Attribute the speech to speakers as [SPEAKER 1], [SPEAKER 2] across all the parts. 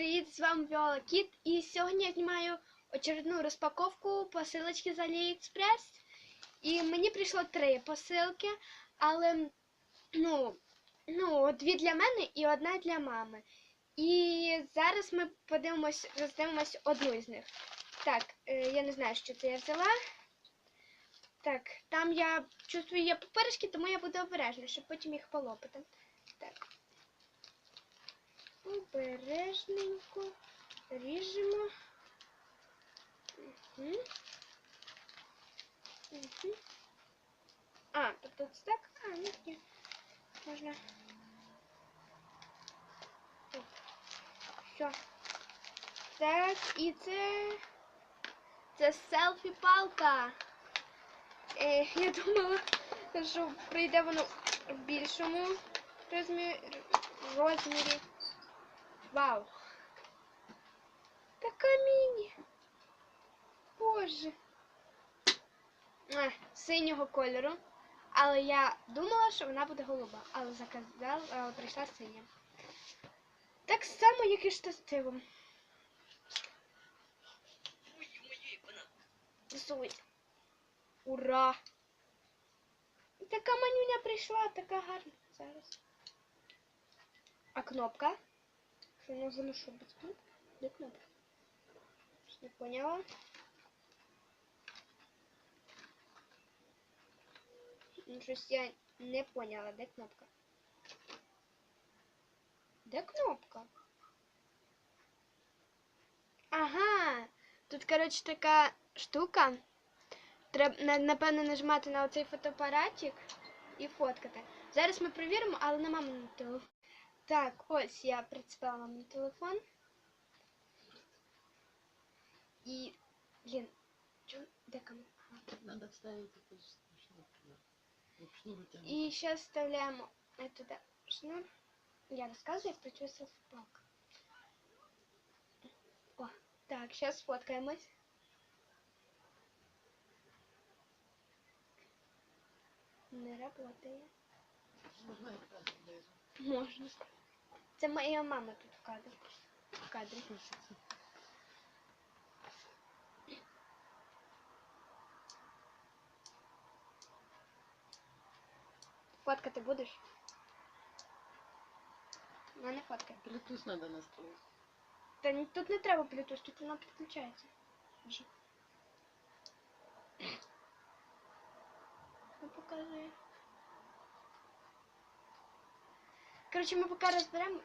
[SPEAKER 1] привіт! З вами Віола Кіт. І сьогодні я знімаю очередну розпаковку посилочки з AliExpress. І мені прийшло три посилки, але ну, ну, дві для мене і одна для мами. І зараз ми подивимось, роздивимось одну з них. Так, е, я не знаю, що це я взяла. Так, там я чувствую є папиришки, тому я буду обережна, щоб потім їх полопати. Обережненько ріжемо. Угу. Угу. А, тут тут так? А, ну ні. Можна. Все. Так, і це. Це селфі-палка. Е, я думала, що прийде воно в більшому розмірі. Вау. Така міні. Боже. А, синього кольору. Але я думала, що вона буде голуба. Але заказала, але прийшла синя. Так само, як і штативом. Засуй. Ура! Така манюня прийшла, така гарна зараз. А кнопка? Що вона заношу кнопки? Де кнопка? Щось Не поняла. Ну, щось я не поняла, де кнопка. Де кнопка? Ага, тут, коротше, така штука. Треба, напевно, нажимати на оцей фотоапаратик і фоткати. Зараз ми перевіримо, але на мамину телефон. Так, ось я прицепила мамин телефон. І, блін, чо, де камера? Ага.
[SPEAKER 2] Надо вставить эту шнур туда. Вот шнур тянуть.
[SPEAKER 1] І зараз вставляємо туди шнур. Я розказую, як працює селфі-палка. О, так, зараз сфоткаємось. Не работає.
[SPEAKER 2] Можно
[SPEAKER 1] Це моя мама тут в кадрі. В кадрі.
[SPEAKER 2] Пишется.
[SPEAKER 1] Фоткати будеш? Ну, не фоткай.
[SPEAKER 2] Bluetooth надо настроить.
[SPEAKER 1] Та ні- тут не треба Bluetooth, тут воно підключається. Вже. Не показує. Коротше, ми поки розберемо.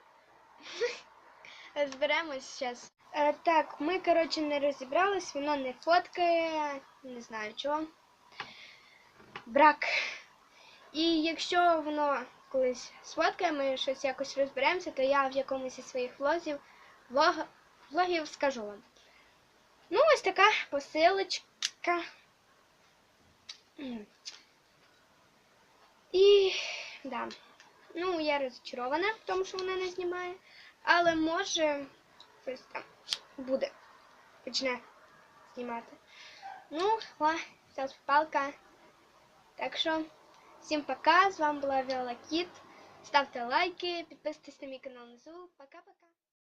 [SPEAKER 1] Розберемось зараз. Е, так, ми, коротше, не розібрались, воно не фоткає, не знаю чого. Брак. І якщо воно колись сфоткає, ми щось якось розберемося, то я в якомусь із своїх влогів, влог, влогів скажу вам. Ну, ось така посилочка. І да. Ну, я розчарована в тому, що вона не знімає. Але може щось там буде. Почне знімати. Ну, ла, селфі-палка. Так що, всім пока. З вами була Віола Кіт. Ставте лайки, підписуйтесь на мій канал внизу. Пока-пока.